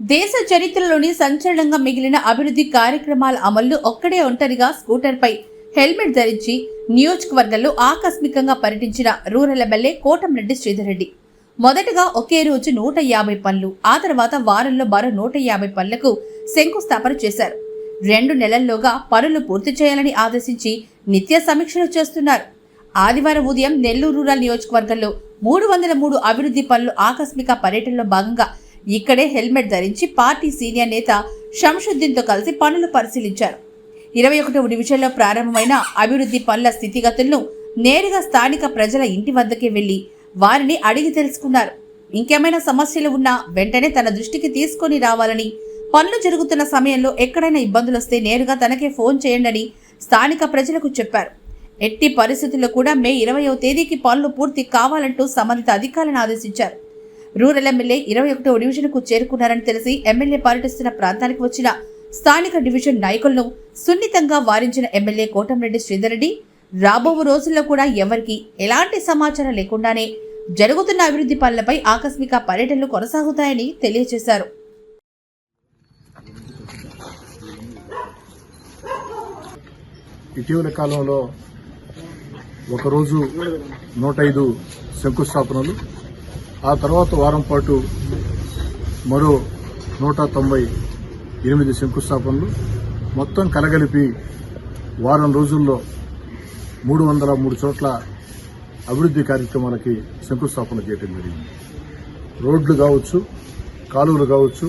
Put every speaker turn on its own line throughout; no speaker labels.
దేశ చరిత్రలోని సంచలనంగా మిగిలిన అభివృద్ధి కార్యక్రమాల అమలు ఒక్కడే ఒంటరిగా స్కూటర్పై హెల్మెట్ ధరించి నియోజకవర్గంలో ఆకస్మికంగా పర్యటించిన రూరల్ ఎమ్మెల్యే కోటంరెడ్డి శ్రీధర్రెడ్డి. మొదటగా ఒకే రోజు నూట యాభై పనులు ఆ తర్వాత వారంలో మరో నూట యాభై పనులకు శంకుస్థాపన చేశారు. రెండు నెలల్లోగా పనులు పూర్తి చేయాలని ఆదేశించి నిత్య సమీక్షలు చేస్తున్నారు. ఆదివారం ఉదయం నెల్లూరు రూరల్ నియోజకవర్గంలో మూడు వందల మూడు అభివృద్ధి పనులు ఆకస్మిక పర్యటనలో భాగంగా ఇక్కడే హెల్మెట్ ధరించి పార్టీ సీనియర్ నేత షంషుద్దీన్తో కలిసి పనులు పరిశీలించారు. ఇరవై ఒకటవ డివిజన్లో ప్రారంభమైన అభివృద్ధి పనుల స్థితిగతులను నేరుగా స్థానిక ప్రజల ఇంటి వద్దకే వెళ్ళి వారిని అడిగి తెలుసుకున్నారు. ఇంకేమైనా సమస్యలు ఉన్నా వెంటనే తన దృష్టికి తీసుకొని రావాలని పనులు జరుగుతున్న సమయంలో ఎక్కడైనా ఇబ్బందులు వస్తే నేరుగా తనకే ఫోన్ చేయండి స్థానిక ప్రజలకు చెప్పారు. ఎట్టి పరిస్థితుల్లో కూడా మే ఇరవయో తేదీకి పనులు పూర్తి కావాలంటూ సంబంధిత అధికారులను ఆదేశించారు. రూరల్ ఎమ్మెల్యే ఇరవై ఒకటో డివిజన్కు చేరుకున్నారని తెలిసి ఎమ్మెల్యే పర్యటిస్తున్న ప్రాంతానికి వచ్చిన స్థానిక డివిజన్ నాయకులను సున్నితంగా వారించిన ఎమ్మెల్యే కోటంరెడ్డి శ్రీధర్ రెడ్డి రాబో రోజుల్లో కూడా ఎవరికి ఎలాంటి సమాచారం లేకుండానే జరుగుతున్న అభివృద్ధి పనులపై ఆకస్మిక పర్యటనలు కొనసాగుతాయని తెలియజేశారు.
ఇటీవల కాలంలో ఒకరోజు నూట ఐదు శంకుస్థాపనలు ఆ తర్వాత వారం పాటు మరో నూట తొంభై ఎనిమిది శంకుస్థాపనలు. మొత్తం కలగలిపి వారం రోజుల్లో మూడు వందల మూడు చోట్ల అభివృద్ధి కార్యక్రమాలకి శంకుస్థాపన చేయడం జరిగింది. రోడ్లు కావచ్చు కాలువలు కావచ్చు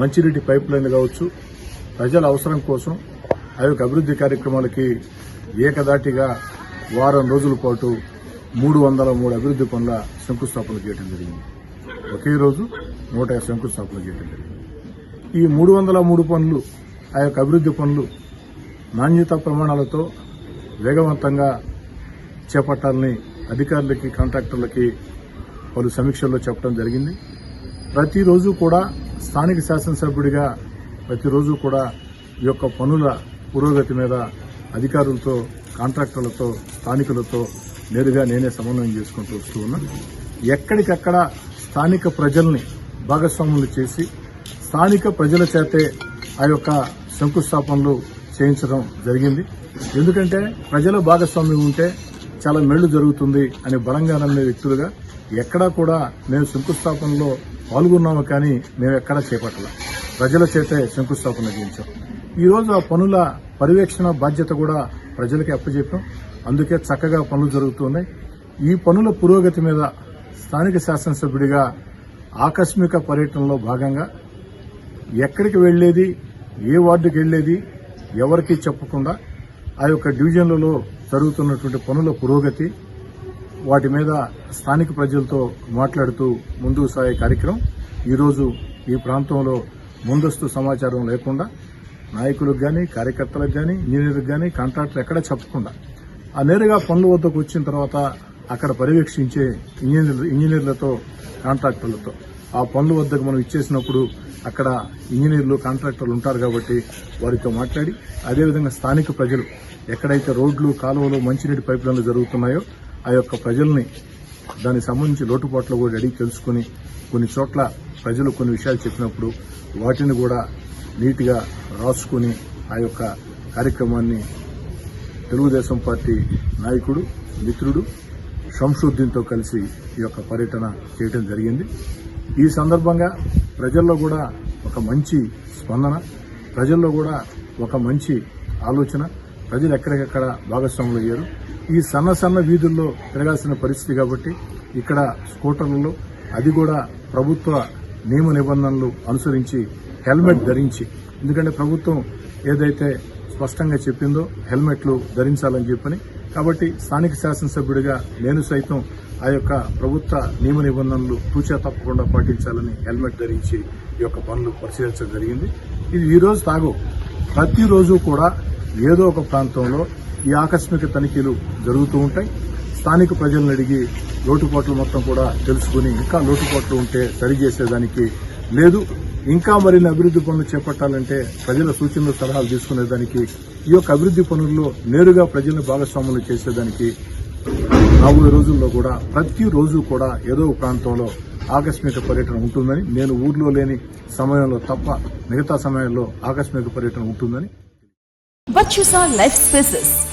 మంచినీటి పైప్ లైన్లు కావచ్చు ప్రజల అవసరం కోసం ఆ యొక్క అభివృద్ధి కార్యక్రమాలకి ఏకదాటిగా వారం రోజుల పాటు మూడు వందల మూడు అభివృద్ధి పనుల శంకుస్థాపన చేయడం జరిగింది. ఒకే రోజు నూట శంకుస్థాపన చేయడం జరిగింది. ఈ మూడు వందల మూడు పనులు ఆ యొక్క అభివృద్ధి పనులు నాణ్యత ప్రమాణాలతో వేగవంతంగా చేపట్టాలని అధికారులకి కాంట్రాక్టర్లకి పలు సమీక్షల్లో చెప్పడం జరిగింది. ప్రతిరోజు కూడా స్థానిక శాసనసభ్యుడిగా ప్రతిరోజు కూడా ఈ యొక్క పనుల పురోగతి మీద అధికారులతో కాంట్రాక్టర్లతో స్థానికులతో నేరుగా నేనే సమన్వయం చేసుకుంటూ వస్తూ ఉన్నా ఎక్కడికక్కడ స్థానిక ప్రజల్ని భాగస్వాములు చేసి స్థానిక ప్రజల చేతే ఆ యొక్క శంకుస్థాపనలు చేయించడం జరిగింది. ఎందుకంటే ప్రజల భాగస్వామ్యం ఉంటే చాలా మెళ్ళు జరుగుతుంది అని బలంగా నమ్మే వ్యక్తులుగా ఎక్కడా కూడా మేము శంకుస్థాపనలో పాల్గొన్నాము కానీ మేము ఎక్కడా చేపట్టలే. ప్రజల చేతే శంకుస్థాపన చేయించాం. ఈ ఆ పనుల పర్యవేక్షణ బాధ్యత కూడా ప్రజలకి అప్పచెప్పాం. అందుకే చక్కగా పనులు జరుగుతున్నాయి. ఈ పనుల పురోగతి మీద స్థానిక శాసనసభ్యుడిగా ఆకస్మిక పర్యటనలో భాగంగా ఎక్కడికి వెళ్ళేది ఏ వార్డుకి వెళ్ళేది ఎవరికీ చెప్పకుండా ఆ యొక్క డివిజన్లలో జరుగుతున్నటువంటి పనుల పురోగతి వాటి మీద స్థానిక ప్రజలతో మాట్లాడుతూ ముందుకు సాగే కార్యక్రమం. ఈరోజు ఈ ప్రాంతంలో ముందస్తు సమాచారం లేకుండా నాయకులకు కానీ కార్యకర్తలకు కానీ ఇంజనీర్లకు కానీ కాంట్రాక్టర్ ఎక్కడ చెప్పకుండా ఆ నేరుగా పనుల వద్దకు వచ్చిన తర్వాత అక్కడ పర్యవేక్షించే ఇంజనీర్లు ఇంజనీర్లతో కాంట్రాక్టర్లతో. ఆ పనుల వద్దకు మనం ఇచ్చేసినప్పుడు అక్కడ ఇంజనీర్లు కాంట్రాక్టర్లు ఉంటారు కాబట్టి వారితో మాట్లాడి అదేవిధంగా స్థానిక ప్రజలు ఎక్కడైతే రోడ్లు కాలువలు మంచినీటి పైప్లైన్లు జరుగుతున్నాయో ఆ యొక్క ప్రజల్ని దానికి సంబంధించి లోటుపాట్లు కూడా అడిగి తెలుసుకుని కొన్ని చోట్ల ప్రజలు కొన్ని విషయాలు చెప్పినప్పుడు వాటిని కూడా నీట్గా రాసుకుని ఆ యొక్క కార్యక్రమాన్ని తెలుగుదేశం పార్టీ నాయకుడు మిత్రుడు షంషుద్దీన్తో కలిసి ఈ యొక్క పర్యటన చేయడం జరిగింది. ఈ సందర్భంగా ప్రజల్లో కూడా ఒక మంచి స్పందన ప్రజల్లో కూడా ఒక మంచి ఆలోచన. ప్రజలు ఎక్కడికెక్కడ భాగస్వాములు అయ్యారు? ఈ సన్న సన్న వీధుల్లో తిరగాల్సిన పరిస్థితి కాబట్టి ఇక్కడ స్కూటర్లలో అది కూడా ప్రభుత్వ నియమ నిబంధనలు అనుసరించి హెల్మెట్ ధరించి ఎందుకంటే ప్రభుత్వం ఏదైతే స్పష్టంగా చెప్పిందో హెల్మెట్లు ధరించాలని చెప్పని. కాబట్టి స్థానిక శాసనసభ్యుడిగా నేను సైతం ఆ యొక్క ప్రభుత్వ నియమ నిబంధనలు తూచా తప్పకుండా పాటించాలని హెల్మెట్ ధరించి ఈ యొక్క పనులు పరిశీలించడం జరిగింది. ఇది ఈరోజు తాగు. ప్రతిరోజు కూడా ఏదో ఒక ప్రాంతంలో ఈ ఆకస్మిక తనిఖీలు జరుగుతూ ఉంటాయి. స్థానిక ప్రజలను అడిగి లోటుపాట్లు మొత్తం కూడా తెలుసుకుని ఇంకా లోటుపాట్లు ఉంటే సరిచేసేదానికి లేదు. ఇంకా మరిన్ని అభివృద్ధి పనులు చేపట్టాలంటే ప్రజల సూచనలు సలహాలు తీసుకునేదానికి ఈ యొక్క అభివృద్ధి పనుల్లో నేరుగా ప్రజలను భాగస్వాములు చేసేదానికి రాబోయే రోజుల్లో కూడా ప్రతిరోజు కూడా ఏదో ప్రాంతంలో ఆకస్మిక పర్యటన ఉంటుందని నేను ఊర్లో లేని సమయంలో తప్ప మిగతా సమయంలో ఆకస్మిక పర్యటన ఉంటుందని.